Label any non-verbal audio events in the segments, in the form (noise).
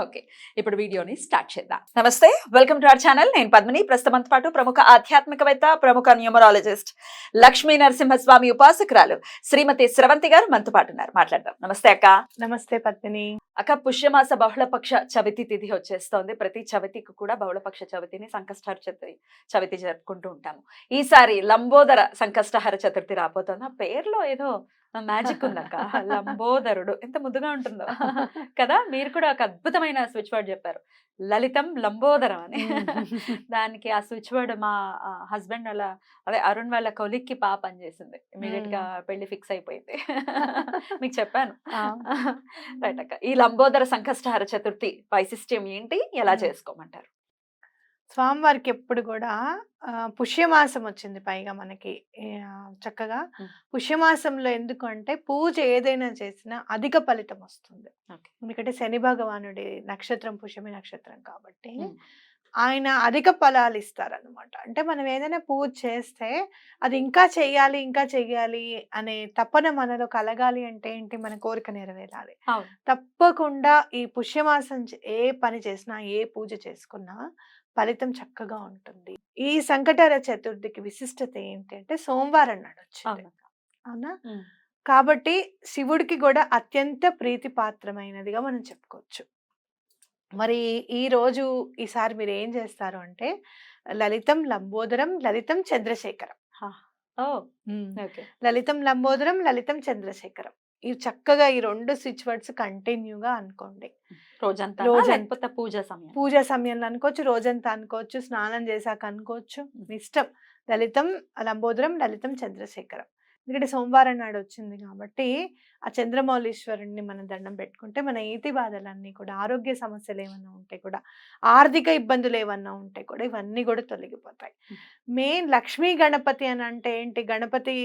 Okay ఇప్పుడు వీడియోని start చేద్దాం. నమస్తే వెల్కమ్ టు అవర్ ఛానల్. నేను పద్మిని. ప్రస్తుతంతో పాటు ప్రముఖ ఆధ్యాత్మికవేత్త ప్రముఖ న్యూమరాలజిస్ట్ లక్ష్మీ నరసింహస్వామి ఉపాసకురాలు శ్రీమతి స్రవంతి గారు మనతో పాటు ఉన్నారు. మాట్లాడదాం. నమస్తే అక్క. నమస్తే పద్మిని. అక్క పుష్యమాస బహుళపక్ష చవితి తిథి వచ్చేస్తోంది. ప్రతి చవితికి కూడా బహుళపక్ష చవితిని సంకష్టహర చతుర్థి చవితి జరుపుకుంటూ ఉంటాము. ఈసారి లంబోదర సంకష్టహర చతుర్థి రాబోతోంది. ఆ పేరులో ఏదో మ్యాజిక్ ఉందక్క. లంబోదరుడు. ఎంత ముద్దుగా ఉంటుందో. (laughs) కదా మీరు కూడా ఒక అద్భుతమైన స్విచ్ వర్డ్ చెప్పారు. లలితం లంబోదరం అని. (laughs) దానికి ఆ స్విచ్ వర్డ్ మా హస్బెండ్ వాళ్ళ అదే అరుణ్ వాళ్ళ కొలిక్కి పాప అని చేసింది ఇమీడియట్గా పెళ్ళి ఫిక్స్ అయిపోయింది. (laughs) మీకు చెప్పాను. రైట్ అక్క. ఈ లంబోదర సంకష్టహర చతుర్థి వైశిష్ట్యం ఏంటి? ఎలా. చేసుకోమంటారు? స్వామివారికి ఎప్పుడు కూడా ఆ, పుష్యమాసం వచ్చింది పైగా మనకి ఏ, ఆ, చక్కగా. పుష్యమాసంలో ఎందుకు అంటే పూజ ఏదైనా చేసినా అధిక ఫలితం వస్తుంది Okay. ఎందుకంటే శని భగవానుడి నక్షత్రం పుష్యమి నక్షత్రం కాబట్టి. ఆయన అధిక ఫలాలు ఇస్తారనమాట అంటే మనం ఏదైనా పూజ చేస్తే అది ఇంకా చెయ్యాలి ఇంకా చెయ్యాలి అనే తపన మనలో కలగాలి అంటే ఏంటి? మన కోరిక నెరవేరాలి. తప్పకుండా ఈ పుష్యమాసం ఏ పని చేసినా ఏ పూజ చేసుకున్నా ఫలితం చక్కగా ఉంటుంది. ఈ సంకటహర చతుర్థికి విశిష్టత ఏంటి అంటే సోమవారం నాడు వచ్చింది అవును. కాబట్టి శివుడికి కూడా అత్యంత ప్రీతిపాత్రమైనదిగా మనం చెప్పుకోవచ్చు. మరి ఈ రోజు ఈసారి మీరు ఏం చేస్తారు అంటే లలితం లంబోదరం లలితం చంద్రశేఖరం. లలితం లంబోదరం లలితం చంద్రశేఖరం. ఇవి చక్కగా ఈ రెండు స్విచ్ వర్డ్స్ కంటిన్యూగా అనుకోండి. రోజంతా రోజంతా. లేకపోతే పూజ సమయం? పూజ సమయంలో అనుకోవచ్చు రోజంతా అనుకోవచ్చు స్నానం చేశాక అనుకోవచ్చు ఇష్టం. లలితం లంబోదరం లలితం చంద్రశేఖరం. ఎందుకంటే సోమవారం నాడు వచ్చింది కాబట్టి ఆ చంద్రమౌళీశ్వరుణ్ణి మనం దండం పెట్టుకుంటే మన ఈతి బాధలన్నీ కూడా ఆరోగ్య సమస్యలు ఏమన్నా ఉంటే కూడా ఆర్థిక ఇబ్బందులు ఏమన్నా ఉంటే కూడా ఇవన్నీ కూడా తొలగిపోతాయి. మెయిన్ లక్ష్మీ గణపతి అని అంటే ఏంటి గణపతి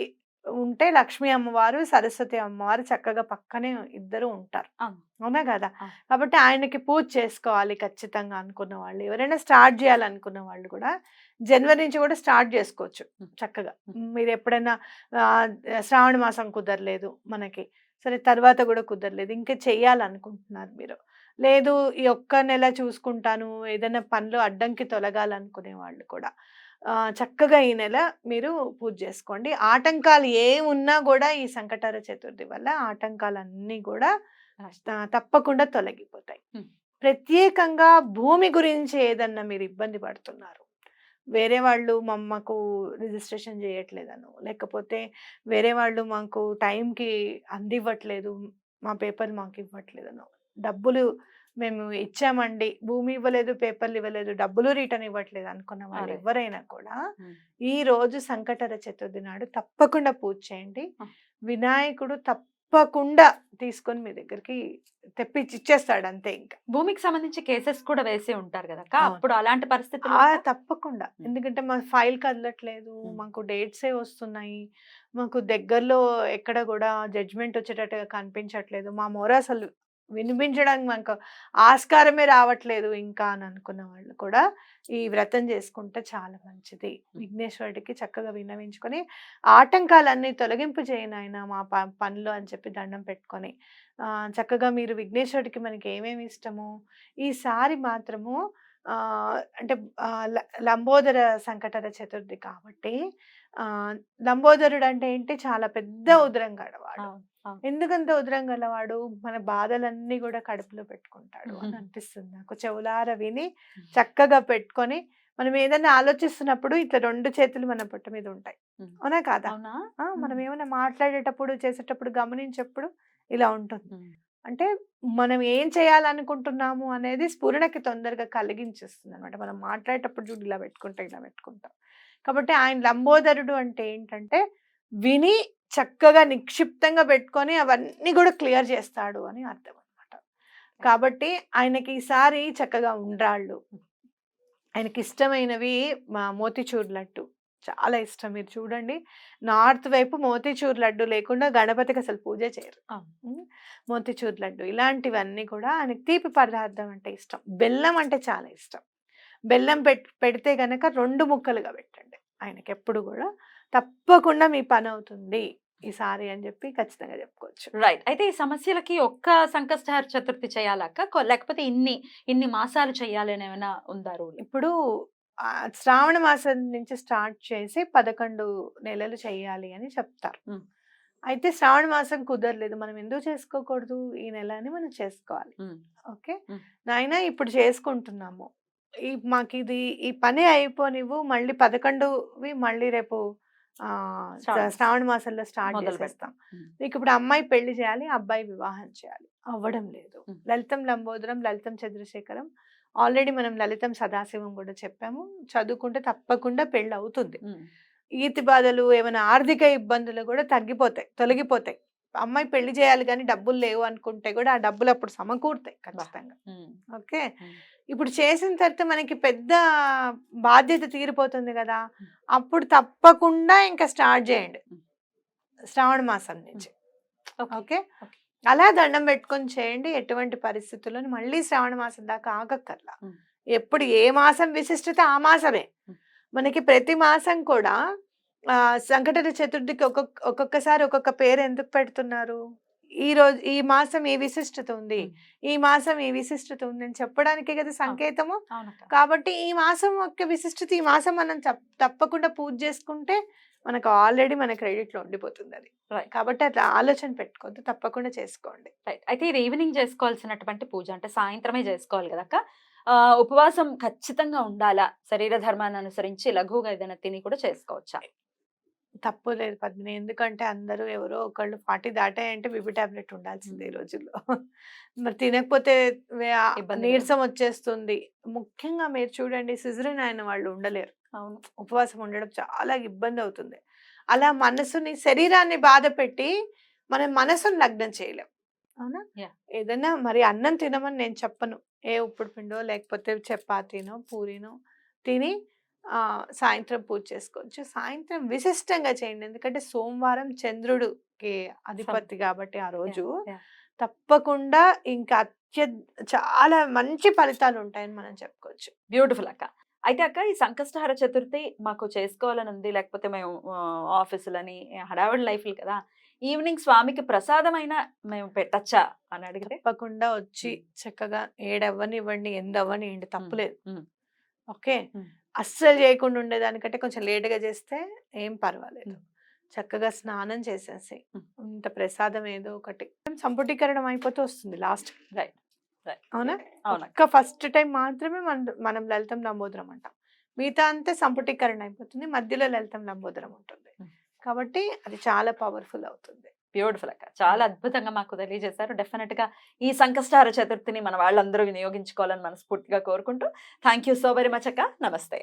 ఉంటే లక్ష్మీ అమ్మవారు సరస్వతి అమ్మవారు చక్కగా పక్కనే ఇద్దరు ఉంటారు అవును. కదా. కాబట్టి ఆయనకి పూజ చేసుకోవాలి ఖచ్చితంగా అనుకున్న వాళ్ళు ఎవరైనా స్టార్ట్ చేయాలనుకున్న వాళ్ళు కూడా జనవరి నుంచి కూడా స్టార్ట్ చేసుకోవచ్చు. చక్కగా. మీరు ఎప్పుడైనా శ్రావణ మాసం కుదరలేదు మనకి సరే తర్వాత కూడా కుదరలేదు ఇంకా చెయ్యాలనుకుంటున్నారు మీరు లేదు ఈ ఒక్క నెల చూసుకుంటాను ఏదైనా పనులు అడ్డంకి తొలగాలనుకునే వాళ్ళు కూడా చక్కగా ఈ నెల మీరు పూజ చేసుకోండి ఆటంకాలు ఏ ఉన్నా కూడా ఈ సంకటహర చతుర్థి వల్ల ఆటంకాలన్నీ కూడా తప్పకుండా తొలగిపోతాయి. ప్రత్యేకంగా భూమి గురించి ఏదన్నా మీరు ఇబ్బంది పడుతున్నారు వేరే వాళ్ళు మాకు రిజిస్ట్రేషన్ చేయట్లేదను లేకపోతే వేరే వాళ్ళు మాకు టైంకి అందివ్వట్లేదు మా పేపర్లు మాకు ఇవ్వట్లేదను డబ్బులు మేము ఇచ్చామండి భూమి ఇవ్వలేదు పేపర్లు ఇవ్వలేదు డబ్బులు రిటర్న్ ఇవ్వట్లేదు అనుకున్న వాళ్ళు. ఎవరైనా కూడా. ఈ రోజు సంకటహర చతుర్థి నాడు తప్పకుండా పూజ చేయండి. వినాయకుడు తప్పకుండా తీసుకొని మీ దగ్గరికి తెప్పించి ఇచ్చేస్తాడు అంతే ఇంకా భూమికి సంబంధించి కేసెస్ కూడా వేసి ఉంటారు కదా. అప్పుడు అలాంటి అక్క? తప్పకుండా. ఎందుకంటే మా ఫైల్ కదలట్లేదు. మాకు డేట్సే వస్తున్నాయి మాకు దగ్గరలో ఎక్కడ కూడా జడ్జ్మెంట్ వచ్చేటట్టుగా కనిపించట్లేదు మా మొర అసలు వినిపించడానికి మాకు ఆస్కారమే రావట్లేదు ఇంకా అని అనుకున్న వాళ్ళు కూడా ఈ వ్రతం చేసుకుంటే చాలా మంచిది. విఘ్నేశ్వరుడికి చక్కగా విన్నవించుకొని ఆటంకాలన్నీ తొలగింపు చేయను ఆయన మా ప- పనులు అని చెప్పి దండం పెట్టుకొని. చక్కగా మీరు విఘ్నేశ్వరుడికి మనకి ఏమేమి ఇష్టమో? ఈసారి మాత్రము అంటే లంబోదర సంకటర చతుర్థి కాబట్టి లంబోదరుడు అంటే ఏంటి చాలా పెద్ద. ఉదరం గడవాడు. ఎందుకంత ఉదరం గలవాడు మన బాధలన్నీ కూడా కడుపులో పెట్టుకుంటాడు అని. (laughs) అనిపిస్తుంది నాకు చెవులార విని చక్కగా పెట్టుకొని మనం ఏదైనా ఆలోచిస్తున్నప్పుడు ఇట్లా రెండు చేతులు మన పొట్ట మీద ఉంటాయి. అవునా కాదా మనం. ఏమైనా మాట్లాడేటప్పుడు చేసేటప్పుడు గమనించేటప్పుడు ఇలా ఉంటుంది. అంటే మనం ఏం చేయాలనుకుంటున్నాము అనేది స్ఫురణకి తొందరగా కలిగించేస్తుంది అనమాట మనం మాట్లాడేటప్పుడు చూడు ఇలా పెట్టుకుంటాం ఇలా పెట్టుకుంటాం కాబట్టి ఆయన లంబోదరుడు అంటే ఏంటంటే విని చక్కగా నిక్షిప్తంగా పెట్టుకొని అవన్నీ కూడా క్లియర్ చేస్తాడు అని అర్థం అనమాట కాబట్టి ఆయనకి ఈసారి చక్కగా ఉండ్రాళ్ళు. ఆయనకి ఇష్టమైనవి మా మోతిచూర్ లడ్డు. చాలా ఇష్టం. మీరు చూడండి నార్త్ వైపు మోతీచూర్ లడ్డు లేకుండా గణపతికి అసలు పూజ చేయరు. మోతీచూర్ లడ్డు. ఇలాంటివన్నీ కూడా ఆయనకి తీపి పదార్థం అంటే ఇష్టం. బెల్లం అంటే చాలా ఇష్టం. బెల్లం పెట్ పెడితే గనక రెండు ముక్కలుగా పెట్టండి. ఆయనకి ఎప్పుడు కూడా తప్పకుండా మీ పని అవుతుంది ఈసారి అని చెప్పి ఖచ్చితంగా చెప్పుకోవచ్చు. రైట్. అయితే ఈ సమస్యలకి ఒక్క సంకష్టహార చతుర్థి చేయాలక్క? లేకపోతే ఇన్ని ఇన్ని మాసాలు చేయాలి అని ఏమైనా ఉందా రూల్? ఇప్పుడు శ్రావణ మాసం నుంచి స్టార్ట్ చేసి పదకొండు నెలలు చేయాలి అని చెప్తారు. అయితే శ్రావణ మాసం కుదరలేదు. మనం ఎందుకు చేసుకోకూడదు ఈ నెల అని మనం చేసుకోవాలి. ఓకే. నాయన ఇప్పుడు చేసుకుంటున్నాము. ఈ మాకు ఇది ఈ పని అయిపోనివ్వు మళ్ళీ పదకొండువి మళ్ళీ రేపు ఆ, శ్రావణ శ్రావణ మాసంలో స్టార్ట్ మొదలు చేసేస్తాం. మీకు ఇప్పుడు అమ్మాయి పెళ్ళి చేయాలి అబ్బాయి వివాహం చేయాలి. అవ్వడం లేదు. లలితం లంబోదరం లలితం చంద్రశేఖరం. ఆల్రెడీ మనం లలితం సదాశివం కూడా చెప్పాము. చదువుకుంటే తప్పకుండా పెళ్ళి అవుతుంది ఈతి బాధలు ఏమైనా ఆర్థిక ఇబ్బందులు కూడా తగ్గిపోతాయి తొలగిపోతాయి. అమ్మాయి పెళ్ళి చేయాలి కానీ డబ్బులు లేవు అనుకుంటే కూడా ఆ డబ్బులు అప్పుడు సమకూరుతాయి ఖచ్చితంగా. ఓకే. ఇప్పుడు చేసిన తర్వాత మనకి పెద్ద బాధ్యత తీరిపోతుంది కదా. అప్పుడు తప్పకుండా ఇంకా స్టార్ట్ చేయండి. శ్రావణ మాసం నుంచి. ఓకే. అలా దండం పెట్టుకొని చేయండి. ఎటువంటి పరిస్థితుల్లో మళ్ళీ శ్రావణ మాసం దాకా ఆగక్కర్లా. ఎప్పుడు ఏ మాసం విశిష్టత ఆ మాసమే. మనకి ప్రతి మాసం కూడా ఆ, సంకటన చతుర్థికి ఒక్కొక్క ఒక్కొక్కసారి ఒక్కొక్క పేరు ఎందుకు పెడుతున్నారు? ఈ రోజు ఈ మాసం ఈ విశిష్టత ఉంది. ఈ మాసం ఈ విశిష్టత ఉంది అని చెప్పడానికే కదా సంకేతము. కాబట్టి ఈ మాసం యొక్క విశిష్టత ఈ మాసం మనం తప్- తప్పకుండా పూజ చేసుకుంటే మనకు ఆల్రెడీ మన క్రెడిట్లో ఉండిపోతుంది అది. కాబట్టి అట్లా ఆలోచన పెట్టుకోవద్దు తప్పకుండా చేసుకోండి. రైట్. అయితే ఇది ఈవినింగ్ చేసుకోవాల్సినటువంటి పూజ అంటే సాయంత్రమే చేసుకోవాలి కదక్క ఆ, ఉపవాసం ఖచ్చితంగా ఉండాలా? శరీర ధర్మాన్ని అనుసరించి లఘువుగా ఏదైనా తిని కూడా చేసుకోవచ్చా? తప్పు లేదు పద్మిని ఎందుకంటే అందరూ ఎవరో ఒకళ్ళు ఫార్టీ దాటాయంటే బిబి టాబ్లెట్ ఉండాల్సిందే ఈ రోజుల్లో. మరి తినకపోతే నీరసం వచ్చేస్తుంది. ముఖ్యంగా మీరు చూడండి సిజరిన్ అయిన వాళ్ళు ఉండలేరు. అవును. ఉపవాసం ఉండడం చాలా ఇబ్బంది అవుతుంది. అలా మనసుని శరీరాన్ని బాధ పెట్టి మనం మనసుని లగ్నం చేయలేం. అవునా. ఏదైనా మరి అన్నం తినమని నేను చెప్పను. ఏ ఉప్పుడు పిండో లేకపోతే చపాతీనో పూరీనో తిని సాయంత్రం పూజ చేసుకోవచ్చు. సాయంత్రం విశిష్టంగా చేయండి. ఎందుకంటే సోమవారం చంద్రుడికి అధిపతి కాబట్టి ఆ రోజు. తప్పకుండా ఇంకా అత్య చాలా మంచి ఫలితాలు ఉంటాయని మనం చెప్పుకోవచ్చు. బ్యూటిఫుల్ అక్క. అయితే అక్క ఈ సంకష్టహార చతుర్థి మాకు చేసుకోవాలని ఉంది. లేకపోతే మేము ఆఫీసులని హడావిడి లైఫ్లు కదా. ఈవినింగ్ స్వామికి ప్రసాదమైన మేము పెట్టచ్చా అని అడిగితే? తప్పకుండా వచ్చి చక్కగా ఏడవ్వనివ్వండి ఎందవ్వనివ్వండి తప్పులేదు. ఓకే. అస్సలు చేయకుండా ఉండేదానికంటే కొంచెం లేటుగా చేస్తే ఏం పర్వాలేదు. చక్కగా స్నానం చేసేసి. ఇంత ప్రసాదం ఏదో ఒకటి. సంపుటీకరణం అయిపోతూ వస్తుంది లాస్ట్. రైట్. అవునా? అవునా. ఒక్క ఫస్ట్ టైం మాత్రమే మనం మనం లలితం లంబోదరం అంటాం. మిగతా అంతా సంపుటీకరణ అయిపోతుంది. మధ్యలో లలితం లంబోదరం ఉంటుంది. కాబట్టి అది చాలా పవర్ఫుల్ అవుతుంది. బ్యూటిఫుల్ అక్క. చాలా అద్భుతంగా మాకు తెలియజేశారు. డెఫినెట్గా ఈ సంకష్టార చతుర్థిని మన వాళ్ళందరూ వినియోగించుకోవాలని మనస్ఫూర్తిగా కోరుకుంటూ thank you so very much అక్క. నమస్తే.